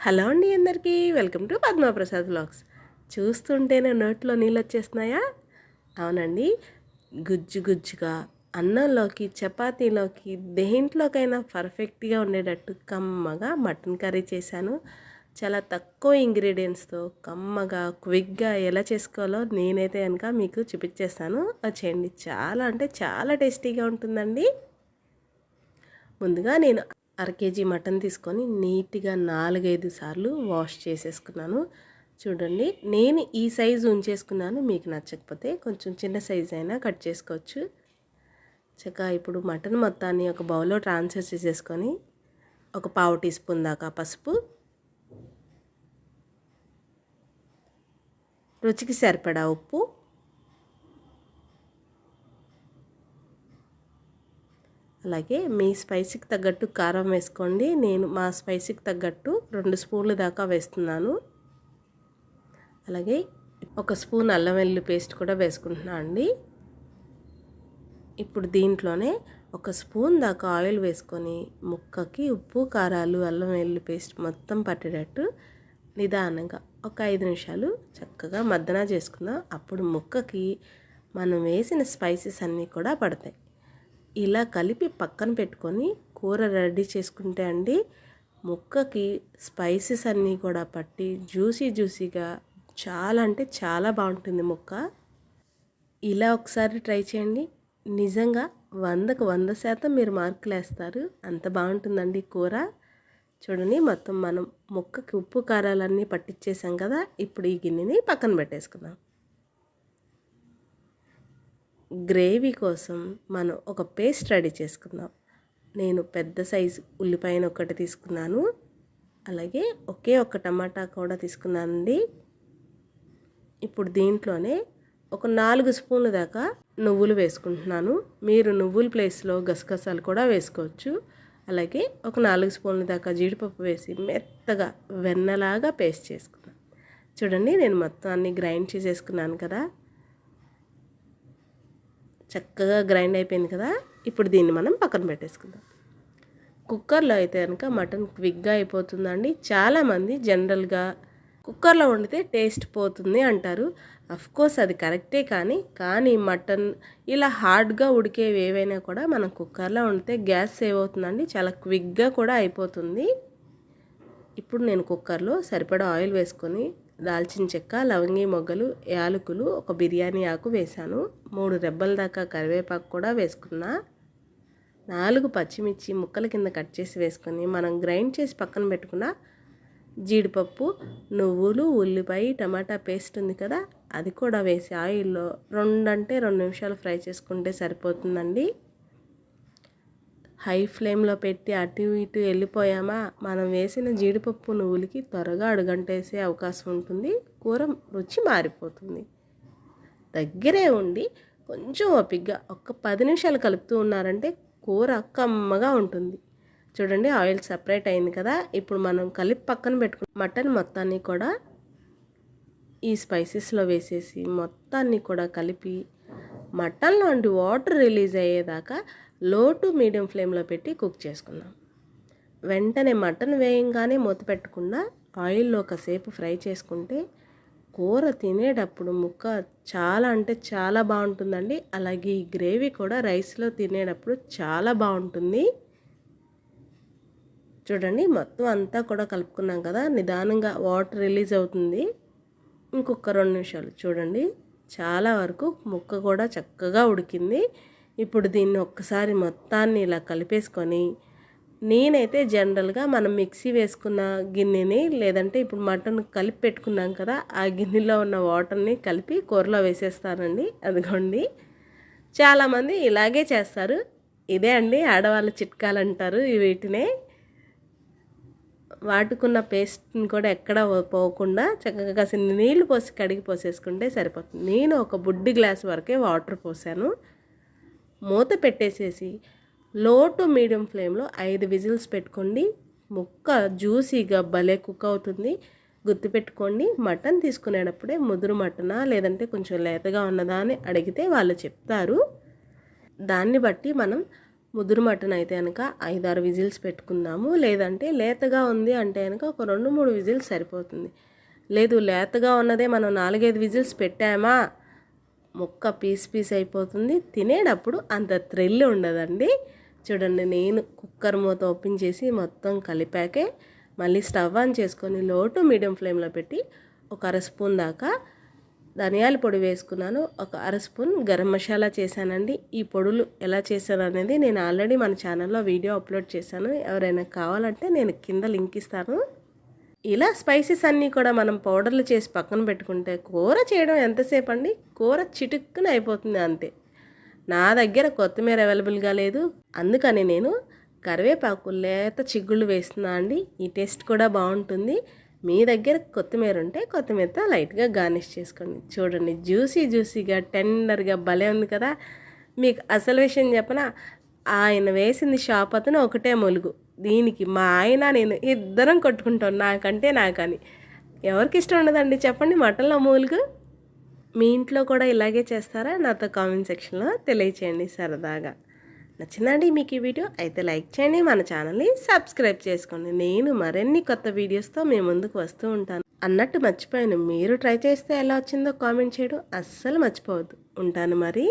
Hello అండి అందరికీ welcome to Padma Prasad vlogs. చూస్తుంటేనే నోట్లో నీళ్ళు వచ్చేస్తున్నాయా? అవునండి. గుజ్జు గుజ్జుగా అన్నంలోకి చపాతీలోకి దేంట్లోకైనా పర్ఫెక్ట్గా ఉండేటట్టు కమ్మగా మటన్ కర్రీ చేశాను. చాలా తక్కువ ఇంగ్రీడియంట్స్తో కమ్మగా క్విక్గా ఎలా చేసుకోవాలో నేనైతే కనుక మీకు చూపించేస్తాను. వచ్చేయండి. చాలా అంటే చాలా టేస్టీగా ఉంటుందండి. ముందుగా నేను అర కేజీ మటన్ తీసుకొని నీట్గా నాలుగైదు సార్లు వాష్ చేసేసుకున్నాను. చూడండి నేను ఈ సైజు ఉంచేసుకున్నాను. మీకు నచ్చకపోతే కొంచెం చిన్న సైజు అయినా కట్ చేసుకోవచ్చు. చక్క ఇప్పుడు మటన్ మొత్తాన్ని ఒక బౌల్లో ట్రాన్స్ఫర్ చేసేసుకొని ఒక పావు టీ స్పూన్ దాకా పసుపు. రుచికి సరిపడా ఉప్పు. అలాగే మీ స్పైసీకి తగ్గట్టు కారం వేసుకోండి. నేను మా స్పైసీకి తగ్గట్టు రెండు స్పూన్లు దాకా వేస్తున్నాను. అలాగే ఒక స్పూన్ అల్లం వెల్లుల్లి పేస్ట్ కూడా వేసుకుంటున్నాను అండి. ఇప్పుడు దీంట్లోనే ఒక స్పూన్ దాకా ఆయిల్ వేసుకొని ముక్కకి ఉప్పు కారాలు అల్లం వెల్లుల్లి పేస్ట్ మొత్తం పట్టేటట్టు నిదానంగా ఒక ఐదు నిమిషాలు చక్కగా మద్దన చేసుకుందాం. అప్పుడు ముక్కకి మనం వేసిన స్పైసెస్ అన్నీ కూడా పడతాయి. ఇలా కలిపి పక్కన పెట్టుకొని కూర రెడీ చేసుకుంటే అండి ముక్కకి స్పైసెస్ అన్నీ కూడా పట్టి జ్యూసీ జ్యూసీగా చాలా అంటే చాలా బాగుంటుంది ముక్క. ఇలా ఒకసారి ట్రై చేయండి. నిజంగా వందకు వంద శాతం మీరు మార్కులు వేస్తారు. అంత బాగుంటుందండి కూర. చూడండి మొత్తం మనం ముక్కకి ఉప్పు కారాలన్నీ పట్టించేసాం కదా ఇప్పుడు ఈ గిన్నెని పక్కన పెట్టేసుకుందాం. గ్రేవీ కోసం మనం ఒక పేస్ట్ రెడీ చేసుకుందాం. నేను పెద్ద సైజు ఉల్లిపాయను ఒకటి తీసుకున్నాను. అలాగే ఒకే ఒక టమాటా కూడా తీసుకున్నానండి. ఇప్పుడు దీంట్లోనే ఒక నాలుగు స్పూన్ల దాకా నువ్వులు వేసుకుంటున్నాను. మీరు నువ్వుల ప్లేస్లో గసగసాలు కూడా వేసుకోవచ్చు. అలాగే ఒక నాలుగు స్పూన్ల దాకా జీడిపప్పు వేసి మెత్తగా వెన్నలాగా పేస్ట్ చేసుకున్నాను చూడండి నేను మొత్తం అన్ని గ్రైండ్ చేసేసుకున్నాను కదా. చక్కగా గ్రైండ్ అయిపోయింది కదా ఇప్పుడు దీన్ని మనం పక్కన పెట్టేసుకుందాం. కుక్కర్లో అయితే కనుక మటన్ క్విక్గా అయిపోతుందండి. చాలామంది జనరల్గా కుక్కర్లో వండితే టేస్ట్ పోతుంది అంటారు. కోర్స్ అది కరెక్టే కానీ కానీ మటన్ ఇలా హార్డ్గా ఉడికేవి ఏవైనా కూడా మనం కుక్కర్లో వండితే గ్యాస్ సేవ్ అవుతుందండి. చాలా క్విక్గా కూడా అయిపోతుంది. ఇప్పుడు నేను కుక్కర్లో సరిపడా ఆయిల్ వేసుకొని దాల్చిన చెక్క లవంగి మొగ్గలు యాలకులు ఒక బిర్యానీ ఆకు వేశాను. మూడు రెబ్బల దాకా కరివేపాకు కూడా వేసుకున్నా. నాలుగు పచ్చిమిర్చి ముక్కల కింద కట్ చేసి వేసుకొని మనం గ్రైండ్ చేసి పక్కన పెట్టుకున్న జీడిపప్పు నువ్వులు ఉల్లిపాయ టమాటా పేస్ట్ ఉంది కదా అది కూడా వేసి ఆయిల్లో రెండంటే రెండు నిమిషాలు ఫ్రై చేసుకుంటే సరిపోతుందండి. హై ఫ్లేమ్లో పెట్టి అటు ఇటు వెళ్ళిపోయామా? మనం వేసిన జీడిపప్పు నువ్వులకి త్వరగా అడుగంటేసే అవకాశం ఉంటుంది. కూర రుచి మారిపోతుంది. దగ్గరే ఉండి కొంచెం ఓపిగ్గా ఒక పది నిమిషాలు కలుపుతూ ఉన్నారంటే కూర కమ్మగా ఉంటుంది. చూడండి ఆయిల్ సపరేట్ అయింది కదా? ఇప్పుడు మనం కలిపి పక్కన పెట్టుకు మటన్ మొత్తాన్ని కూడా ఈ స్పైసెస్లో వేసేసి మొత్తాన్ని కూడా కలిపి మటన్లోంటి వాటర్ రిలీజ్ అయ్యేదాకా లో టు మీడియం ఫ్లేమ్లో పెట్టి కుక్ చేసుకుందాం. వెంటనే మటన్ వేయంగానే మూత పెట్టకుండా ఆయిల్లో ఒకసేపు ఫ్రై చేసుకుంటే కూర తినేటప్పుడు ముక్క చాలా అంటే చాలా బాగుంటుందండి. అలాగే ఈ గ్రేవీ కూడా రైస్లో తినేటప్పుడు చాలా బాగుంటుంది. చూడండి మొత్తం అంతా కూడా కలుపుకున్నాం కదా నిదానంగా వాటర్ రిలీజ్ అవుతుంది. ఇంకొక రెండు నిమిషాలు చూడండి చాలా వరకు ముక్క కూడా చక్కగా ఉడికింది. ఇప్పుడు దీన్ని ఒక్కసారి మొత్తాన్ని ఇలా కలిపేసుకొని నేనైతే జనరల్గా మనం మిక్సీ వేసుకున్న గిన్నెని లేదంటే ఇప్పుడు మటన్ కలిపి పెట్టుకున్నాం కదా ఆ గిన్నెలో ఉన్న వాటర్ని కలిపి కూరలో వేసేస్తానండి. అదిగోండి. చాలామంది ఇలాగే చేస్తారు. ఇదే అండి ఆడవాళ్ళ చిట్కాలు అంటారు వీటినే. వాటుకున్న పేస్ట్ని కూడా ఎక్కడ పోకుండా చక్కగా కాసిన నీళ్ళు పోసి కడిగి పోసేసుకుంటే సరిపోతుంది. నేను ఒక బుడ్డి గ్లాస్ వరకే వాటర్ పోసాను. మూత పెట్టేసేసి లో టు మీడియం ఫ్లేమ్లో ఐదు విజిల్స్ పెట్టుకోండి. ముక్క జ్యూసీగా భలే కుక్ అవుతుంది. గుర్తుపెట్టుకోండి మటన్ తీసుకునేటప్పుడే ముదురు మటనా లేదంటే కొంచెం లేతగా ఉన్నదా అని అడిగితే వాళ్ళు చెప్తారు. దాన్ని బట్టి మనం ముదురు మటన్ అయితే కనుక ఐదారు విజిల్స్ పెట్టుకుందాము. లేదంటే లేతగా ఉంది అంటే కనుక ఒక రెండు మూడు విజిల్స్ సరిపోతుంది. లేదు లేతగా ఉన్నదే మనం నాలుగైదు విజిల్స్ పెట్టామా? ముక్క పీస్ పీస్ అయిపోతుంది. తినేటప్పుడు అంత థ్రిల్ ఉండదండి. చూడండి నేను కుక్కర్ మూత ఓపెన్ చేసి మొత్తం కలిపాకే మళ్ళీ స్టవ్ ఆన్ చేసుకొని లోటు మీడియం ఫ్లేమ్లో పెట్టి ఒక అర స్పూన్ దాకా ధనియాల పొడి వేసుకున్నాను. ఒక అర స్పూన్ గరం మసాలా చేశానండి. ఈ పొడులు ఎలా చేశాను అనేది నేను ఆల్రెడీ మన ఛానల్లో వీడియో అప్లోడ్ చేశాను. ఎవరైనా కావాలంటే నేను కింద లింక్ ఇస్తాను. ఇలా స్పైసెస్ అన్నీ కూడా మనం పౌడర్లు చేసి పక్కన పెట్టుకుంటే కూర చేయడం ఎంతసేపు అండి కూర చిటుక్కున అయిపోతుంది అంతే. నా దగ్గర కొత్తిమీర అవైలబుల్గా లేదు. అందుకని నేను కరివేపాకు లేత చిగుళ్ళు వేస్తున్నా అండి. ఈ టేస్ట్ కూడా బాగుంటుంది. మీ దగ్గర కొత్తిమీర ఉంటే కొత్తిమీరతో లైట్గా గార్నిష్ చేసుకోండి. చూడండి జ్యూసీ జ్యూసీగా టెండర్గా భలే ఉంది కదా! మీకు అసలు విషయం చెప్పనా? ఆయన వేసింది షాప్ అతను ఒకటే మొలుగు. దీనికి మా ఆయన నేను ఇద్దరం కొట్టుకుంటాం నాకంటే నాకని. ఎవరికి ఇష్టం ఉండదండి? చెప్పండి. మటన్లో మూలుగు. మీ ఇంట్లో కూడా ఇలాగే చేస్తారా? నాతో కామెంట్ సెక్షన్లో తెలియచేయండి సరదాగా. నచ్చిందండి మీకు ఈ వీడియో? అయితే లైక్ చేయండి. మన ఛానల్ని సబ్స్క్రైబ్ చేసుకోండి. నేను మరిన్ని కొత్త వీడియోస్తో మీ ముందుకు వస్తూ ఉంటాను. అన్నట్టు మర్చిపోయాను. మీరు ట్రై చేస్తే ఎలా వచ్చిందో కామెంట్ చేయడం అస్సలు మర్చిపోవద్దు. ఉంటాను మరి.